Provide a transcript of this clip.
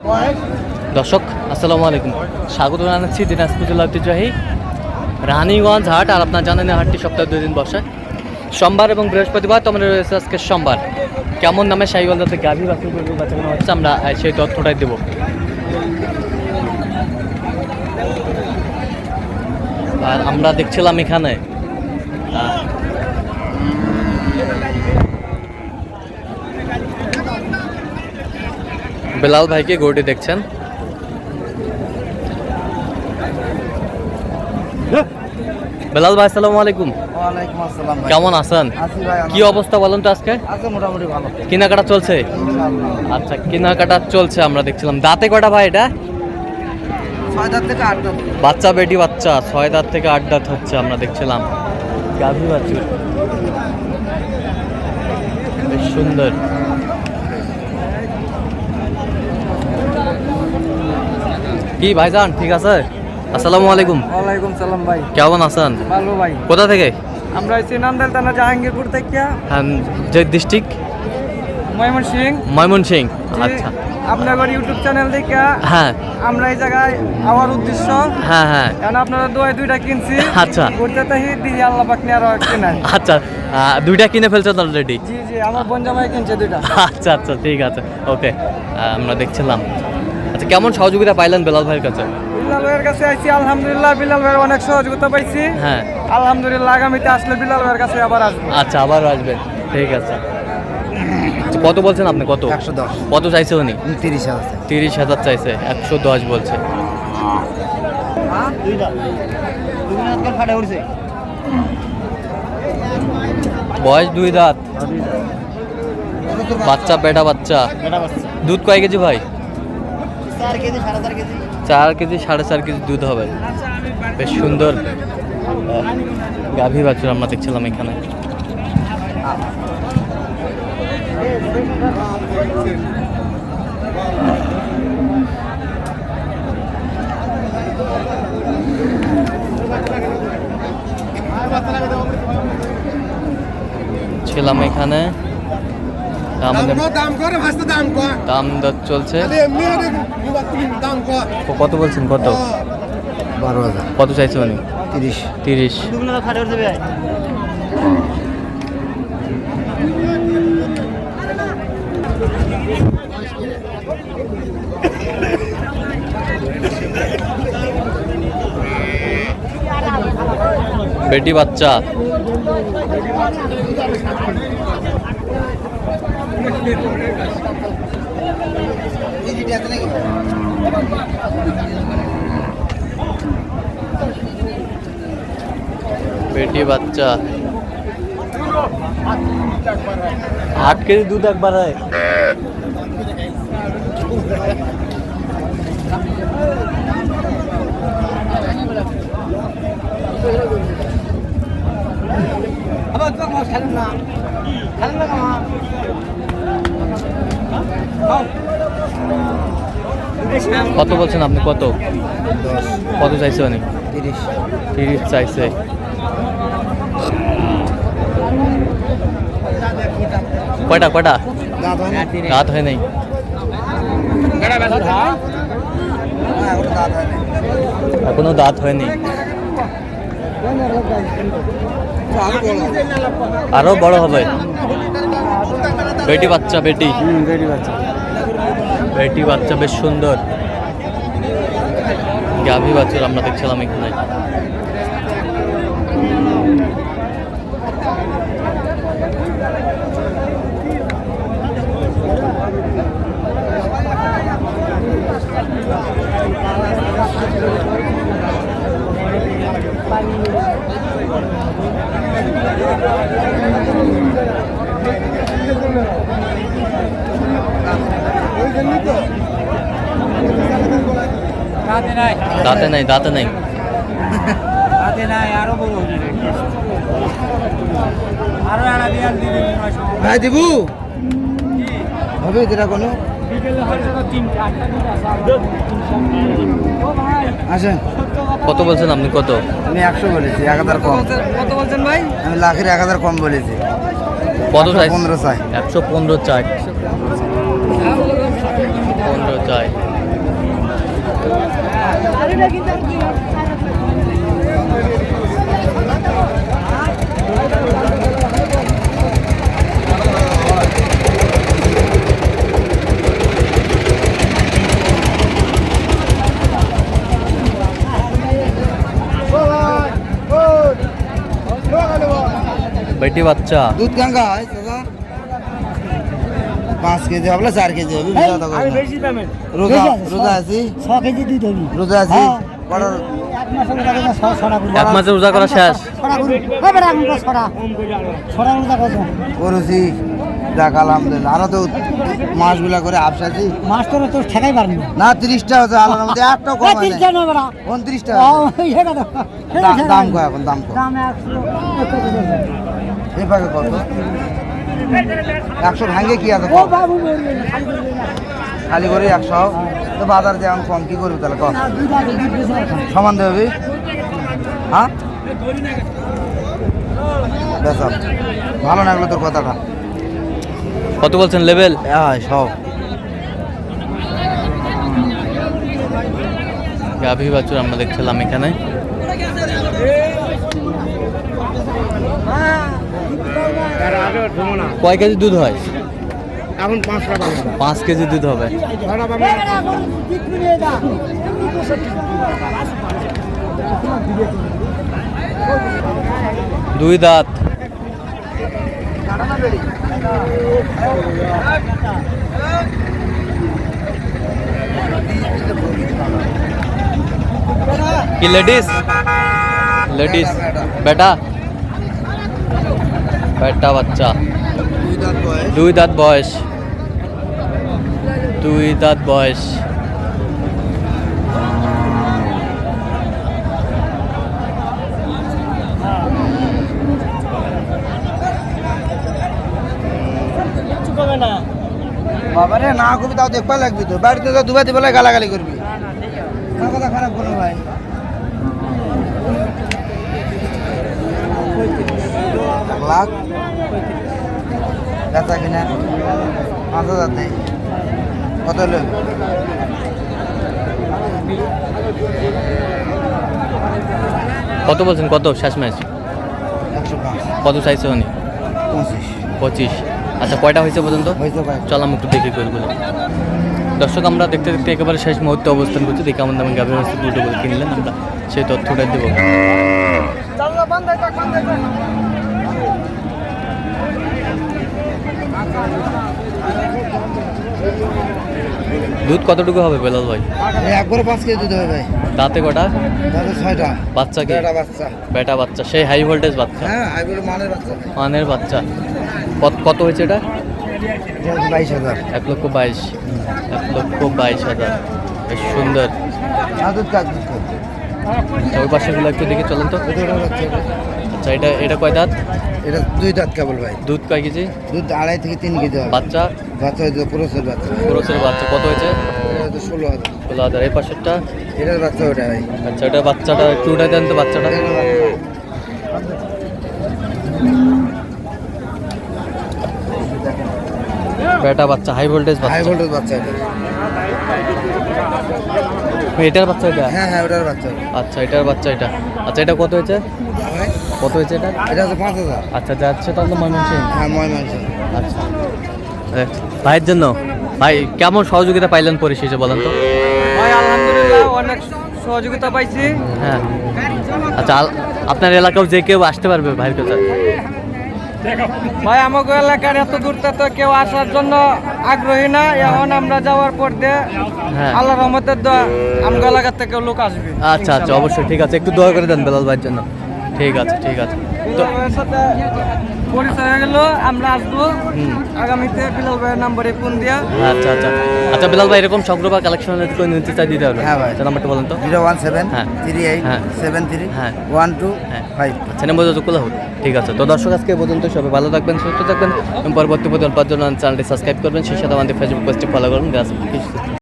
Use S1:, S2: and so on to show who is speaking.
S1: দর্শক, আসসালামু আলাইকুম। স্বাগত জানাচ্ছি দিনাজপুর জেলা ঐতিহ্যবাহী রানীগঞ্জ হাট আর আপনার জানেন হাটটি সপ্তাহে দুই দিন বসে। সোমবার এবং বৃহস্পতিবার তোমাদের রয়েছে আজকে সোমবার। কেমন নামে সাইগল যাতে গাভী গরু বাচ্চানো হচ্ছে আমরা সেই তথ্যটাই দেবো। আর আমরা দেখছিলাম এখানে বেলাল ভাইকে গরুটি দেখছেন। বেলাল ভাই আসসালামু আলাইকুম। কেমন আছেন? কি অবস্থা বলুন তো আজকে? কেনাকাটা চলছে? আচ্ছা কেনাকাটা চলছে আমরা দেখছিলাম। দাঁতে কটা ভাই এটা? বাচ্চা বেটি বাচ্চা। ছয় দাঁত থেকে আট দাঁত হচ্ছে আমরা দেখছিলাম। গাভী বাছুর। বেশ সুন্দর। কি ভাইজান ঠিক আছে? আসসালামু আলাইকুম।
S2: ওয়ালাইকুম সালাম ভাই।
S1: কেমন আছেন?
S2: ভালো ভাই।
S1: কোথা থেকে?
S2: আমরা আছি নান্দাল থানা জাহাঙ্গীরপুর থেকে।
S1: হ্যাঁ, যে district
S2: Mymensingh
S1: Mymensingh আচ্ছা।
S2: আপনার ইউটিউব চ্যানেল থেকে
S1: হ্যাঁ।
S2: আমরা এই জায়গায় আমার উদ্দেশ্য।
S1: হ্যাঁ হ্যাঁ।
S2: এখন আপনারা দুয়ায় দুইটা কিনছি।
S1: আচ্ছা।
S2: করতে তাহি দিদি আল্লাহ পাক নিয়ে আরও কেনাই
S1: আচ্ছা দুইটা কিনে ফেলছেন অলরেডি
S2: জি জি আমার বোন জামাই কিনছে দুইটা।
S1: আচ্ছা আচ্ছা ঠিক আছে। ওকে আমরা দেখছিলাম। আচ্ছা কেমন সহযোগিতা পাইলেন বেলাল ভাইয়ের কাছে?
S2: বিলাল ভাইয়ের কাছে আইছি আলহামদুলিল্লাহ বিলাল ভাইয়ের অনেক সহযোগিতা পাইছি।
S1: হ্যাঁ।
S2: আলহামদুলিল্লাহ আগামীতে আসলে বিলাল ভাইয়ের কাছে আবার আসব।
S1: আচ্ছা আবার আসবেন। ঠিক আছে। আচ্ছা, কত বলছেন আপনি? কত?
S2: একশো দশ।
S1: কত চাইছে উনি?
S2: তিরিশ হাজার
S1: তিরিশ হাজার চাইছে একশো দশ বলছে। বয়স দুই দাঁত। বাচ্চা। বেটা বাচ্চা। দুধ কয় কেজি ভাই?
S2: চার কেজি, সাড়ে চার কেজি?
S1: দুধ হবে। বেশ সুন্দর গাভী বাছুর আমরা দেখছিলাম এখানে। ছিলাম এখানে।
S3: দাম দাম
S1: দাম দর চলছে।
S3: আরে এমনি আরে দাম
S1: কত বলছেন কত?
S2: বারো হাজার।
S1: কত চাইছে উনি?
S2: তিরিশ।
S1: তিরিশ। বেটি বাচ্চা। বেটি বাচ্চা। আট কেজি দুধ একবার হয়।
S2: আবার তো খেলেন না। খেলেন না
S1: কত বলছেন আপনি? কত? কত চাইছে উনি
S2: তিরিশ।
S1: তিরিশ চাইছে। কয়টা কয়টা?
S2: দাঁত হয় না
S1: রাত হয় নাই।
S2: দাঁত
S1: এখনও দাঁত হয়নি আরও বড় হবে। বেটি বাচ্চা বেটি।
S2: বেটি বাচ্চা।
S1: বেটি বাচ্চা বেশ সুন্দর। গাভী বাচ্চার আমরা দেখছিলাম এখানে।
S2: দাঁতে নাই
S1: দাঁতে নাই। দাঁতে নাই
S2: দাঁতে নাই আরও বড় আরও আনা দিয়ে দিবি ভাই দিবু। হবে যেটা কোনো
S1: কত বলছেন আপনি? কত?
S2: আমি একশো বলেছি এক হাজার কম। কত বলছেন ভাই? আমি লাখের এক হাজার কম বলেছি।
S1: কত চাই?
S2: পনেরো চাই।
S1: একশো পনেরো চাই। পনেরো চাই। বেটি বাচ্চা
S2: দুধ কাঙ্কা হয় দাদা পাঁচ কেজি হবে না চার কেজি হবে রোজা রোজা আছি?
S4: ছ কেজি দুধ হবি।
S2: রোজা আছি?
S4: হ্যাঁ। এক
S1: মাসে রোজা করা শেষ।
S4: তো
S2: করেছি। আলহামদুলিল্লাহ। আরও তো মাছগুলা করে আপসাছি
S4: মাস তোর তোর ঠেকাই পারবি না।
S2: তিরিশটা হচ্ছে আল্লাহর একটাও কম হয় উনত্রিশটা
S4: কথা।
S2: দাম- কয় এখন দাম কয়? পাকে কত? একশো ভাঙে কি আছে?
S4: খালি
S2: করে একশো। তো বাজার যে এখন কম কি করবি তাহলে কম। সমান দেবে? হ্যাঁ? বেশ ভালো লাগল তোর কথাটা।
S1: কত বলছেন লেভেল?
S2: হ্যাঁ সব।
S1: গাভী বাছুর আমরা দেখছিলাম এখানে। কয় কেজি দুধ হয়?
S3: এখন
S1: পাঁচ কেজি দুধ হবে। দুই দাঁত। কি লেডিস? লেডিস। বেটা? বেটা বাচ্চা। দুই দাঁত বয়স। দুই দাঁত বয়স।
S2: বাবারে না করবি তাও দেখবা লাগবি তো। বাড়িতে তো দুবার দিবেলা গালাগালি করবি। কথা খারাপ করো ভাই। লাখ বেচা কিনা পাঁচ হাজার নেই। কত লোক
S1: কত বলছেন? কত? শেষ ম্যাচ কত চাইছে উনি?
S2: পঁচিশ।
S1: পঁচিশ। আচ্ছা কয়টা হয়েছে পর্যন্ত? চল আমি একটু দেখি করব দর্শক আমরা দেখতে দেখতে একেবারে শেষ মুহূর্তে অবস্থান করছি। দেখে আমাদের আমি গাভীর হস্তে দুটো করে কিনলেন। আমরা সেই তথ্যটা দেবো। দুধ কতটুকু হবে বেলাল ভাই?
S2: একবারে পাঁচ কেজি দিতে হবে ভাই।
S1: দাঁতে কটা?
S2: তাহলে ছয়টা।
S1: বাচ্চা কি?
S2: ছয়টা বাচ্চা।
S1: বেটা বাচ্চা। সেই হাই ভোল্টেজ বাচ্চা?
S2: হ্যাঁ হাইব্রিড মানের বাচ্চা।
S1: মানের বাচ্চা। কত কত হয়েছে এটা?
S2: বাইশ হাজার।
S1: এক লক্ষ বাইশ। এক লক্ষ বাইশ হাজার। বেশ সুন্দর।
S2: দুধ দুধ?
S1: ওই পাশেগুলো একটু দেখে চলেন তো। আচ্ছা এটা এটা কয় দাঁত?
S2: এটা দুই দাঁত কেবল ভাই।
S1: দুধ কয় কেজি?
S2: দুধ আড়াই থেকে তিন কেজি
S1: বাচ্চা?
S2: বাচ্চা হয়েছে পুরুষের বাচ্চা।
S1: ক্রোসের বাচ্চা কত হয়েছে?
S2: ষোলো হাজার।
S1: ষোলো হাজার এই পাশেরটা?
S2: এটার বাচ্চা ওটা ভাই।
S1: আচ্ছা এটা বাচ্চাটা একটু উঠাই দেন তো বাচ্চাটা। বেটা বাচ্চা হাই ভোল্টেজ
S2: হাই
S1: বাচ্চা
S2: ভোল্টেজ বাচ্চা এটা।
S1: এটার বাচ্চা এটা?
S2: হ্যাঁ হ্যাঁ ওটার বাচ্চা।
S1: আচ্ছা এটার বাচ্চা এটা। আচ্ছা এটা কত হয়েছে? কত হয়েছে এটা?
S2: এটা হচ্ছে পাঁচ হাজার।
S1: আচ্ছা যাচ্ছে তাহলে ময়মনসিং
S2: হ্যাঁ ময় মাংস
S1: আচ্ছা। ভাইয়ের জন্য। ভাই কেমন সহযোগিতা পাইলেন পরিশেষে বলেন তো?
S5: ভাই আলহামদুলিল্লাহ অনেক সহযোগিতা পাইছি।
S1: হ্যাঁ। আচ্ছা আপনার এলাকাও যে কেউ আসতে পারবে ভাইয়ের কাছে
S5: ভাই আমাকে এলাকার এত দূর তো কেউ আসার জন্য আগ্রহী না। এখন আমরা যাওয়ার পর দিয়ে
S1: হ্যাঁ।
S5: আল্লাহ রহমতের দোয়া আমগো এলাকার থেকে লোক আসবে
S1: আচ্ছা আচ্ছা অবশ্যই ঠিক আছে। একটু দোয়া করে দেন বেলাল ভাইয়ের জন্য। ঠিক আছে ঠিক আছে। তো
S5: বিলাল ভাইয়ের সাথে পরিচয় হয়ে গেল আমরা আসব। আগামীতে বিলাল ভাইয়ের নাম্বারে ফোন দিয়া।
S1: আচ্ছা আচ্ছা। আচ্ছা বিলাল ভাই এরকম সংগ্রহ বা কালেকশন কোনো নিতে চাই দিতে হবে?
S2: হ্যাঁ ভাই।
S1: নাম্বারটা বলেন তো।
S2: জিরো ওয়ান সেভেন
S1: হ্যাঁ।
S2: থ্রি এইট
S1: হ্যাঁ।
S2: সেভেন থ্রি
S1: হ্যাঁ।
S2: ওয়ান টু
S1: হ্যাঁ।
S2: ফাইভ।
S1: আচ্ছা নেমো যোগাযোগ করলে হবে ঠিক আছে। তো দর্শক আজকে পর্যন্ত সবাই ভালো থাকবেন সুস্থ থাকবেন এবং পরবর্তী পর্যন্ত চ্যানেলটি সাবস্ক্রাইব করবেন। সেই সাথে আমাদের ফেসবুক পেজটি ফলো করবেন।